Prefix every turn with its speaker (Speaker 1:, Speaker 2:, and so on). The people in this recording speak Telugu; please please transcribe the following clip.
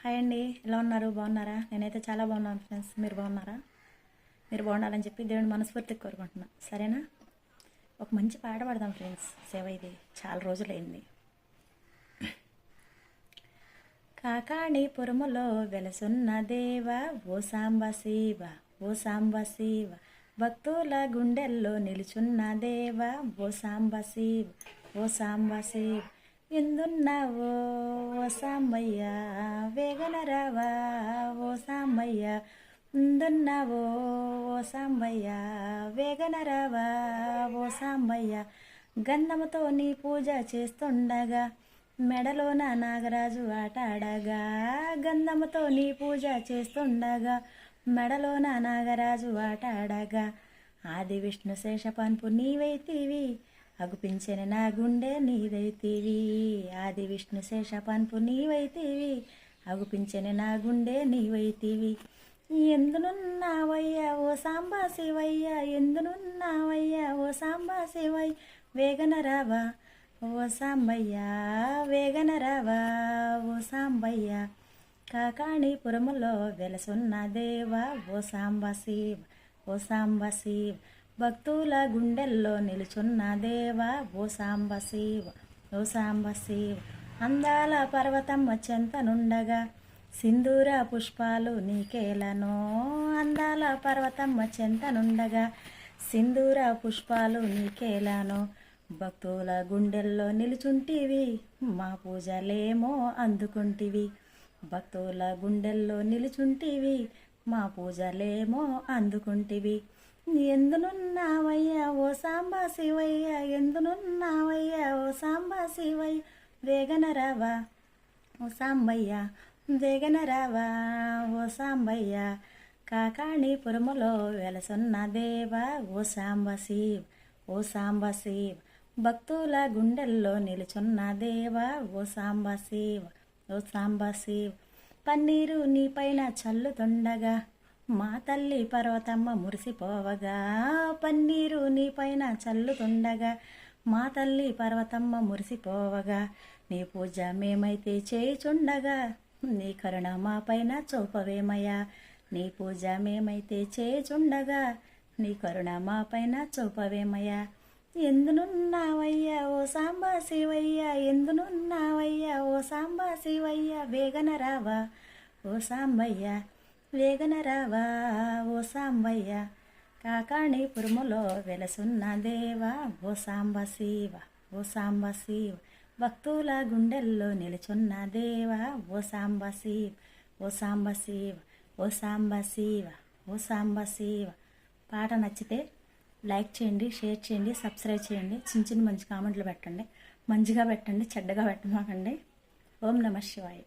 Speaker 1: హాయ్ అండి ఎలా ఉన్నారు? బాగున్నారా? నేనైతే చాలా బాగున్నాను ఫ్రెండ్స్. మీరు బాగున్నారా? మీరు బాగుండాలని చెప్పి దేవుని మనస్ఫూర్తిగా కోరుకుంటున్నా. సరేనా? ఒక మంచి పాట పాడదాం ఫ్రెండ్స్. సేవ ఇది. చాలా రోజులైంది. కాకాణిపురములో వెలసున్న దేవ ఓ సాంబ శివ ఓ సాంబ శివ భక్తుల గుండెల్లో నిలుచున్న దేవ ఓ సాంబ శివ ఓ సాంబ శివ. ఎందున్నావో ఓ సాంబయ్య వేగనరావా ఓ సామయ్య. ఎందున్నావో ఓ సాంబయ్య వేగనరావా ఓ సామయ్య. గంధముతో నీ పూజ చేస్తుండగా మెడలోన నాగరాజు ఆటాడగా గంధముతో నీ పూజ చేస్తుండగా మెడలోన నాగరాజు ఆటాడగా. ఆది విష్ణు శేషపాన్పు నీవైతివి అగుపించిన నా గుండె నీదైతేవి ఆది విష్ణు శేషపన్పు నీవైతివి. అగుపించిన నా గుండె నీవైతివి. ఎందునున్నావయ్యా ఓ సాంబా శివయ్య? ఎందునున్నావయ్యా ఓ సాంబా శివయ్య? వేగన రావా ఓ సాంబయ్యా వేగన రావా ఓ సాంబయ్యా. కాకాణిపురములో వెలసున్న దేవా? ఓ సాంబ శివ ఓ సాంబ శివ. భక్తుల గుండెల్లో నిలుచున్న దేవ ఓ సాంబ శివ ఓ సాంబ శివ అందాల పర్వతమ్మ చెంతనుండగా సింధూర పుష్పాలు నీకేలను. అందాల పర్వతమ్మ చెంతనుండగా సింధూర పుష్పాలు నీకేలను. భక్తుల గుండెల్లో నిలుచుంటివి మా పూజలేమో అందుకుంటివి. భక్తుల గుండెల్లో నిలుచుంటివి మా పూజలేమో అందుకుంటివి. ఎందునున్నావయ్యా? ఓ సాంబా శివయ్య ఎందునున్నావయ్యా? ఓ సాంబా శివయ్య వేగన రావా ఓ సాంబయ్య వేగన రావా ఓ సాంబయ్య కాకాణిపురములో వెలసున్న దేవ? ఓ సాంబ శివ్ ఓ సాంబ శివ్ భక్తుల గుండెల్లో నిలుచున్న దేవా? ఓ సాంబ శివ్ ఓ సాంబ శివ్ పన్నీరు నీపైన చల్లుతుండగా మా తల్లి పర్వతమ్మ మురిసిపోవగా పన్నీరు నీపైన చల్లుతుండగా మా తల్లి పర్వతమ్మ మురిసిపోవగా నీ పూజ మేమైతే చేయుచుండగా నీ కరుణ మా పైన చూపవేమయ్యా? నీ పూజ మేమైతే చేయుచుండగా నీ కరుణ మా పైన చూపవేమయ్యా? ఎందునున్నావయ్యా ఓ సాంబా శివయ్య? ఎందునున్నావయ్యా ఓ సాంబా శివయ్య? వేగన రావా? ఓ సాంబయ్యా వేగన రావా ఓ సాంబయ్య కాకాణిపురములో వెలసున్న దేవా ఓ సాంబ శివ ఓ సాంబ శివ భక్తుల గుండెల్లో నిలుచున్న దేవా ఓ సాంబ శివ ఓ సాంబ శివ ఓ సాంబ శివ ఓ సాంబ శివ. పాట నచ్చితే లైక్ చేయండి షేర్ చేయండి సబ్స్క్రైబ్ చేయండి చిన్న చిన్న మంచి కామెంట్లు పెట్టండి మంచిగా పెట్టండి చెడ్డగా పెట్టమాకండి. ఓం నమ శివాయ.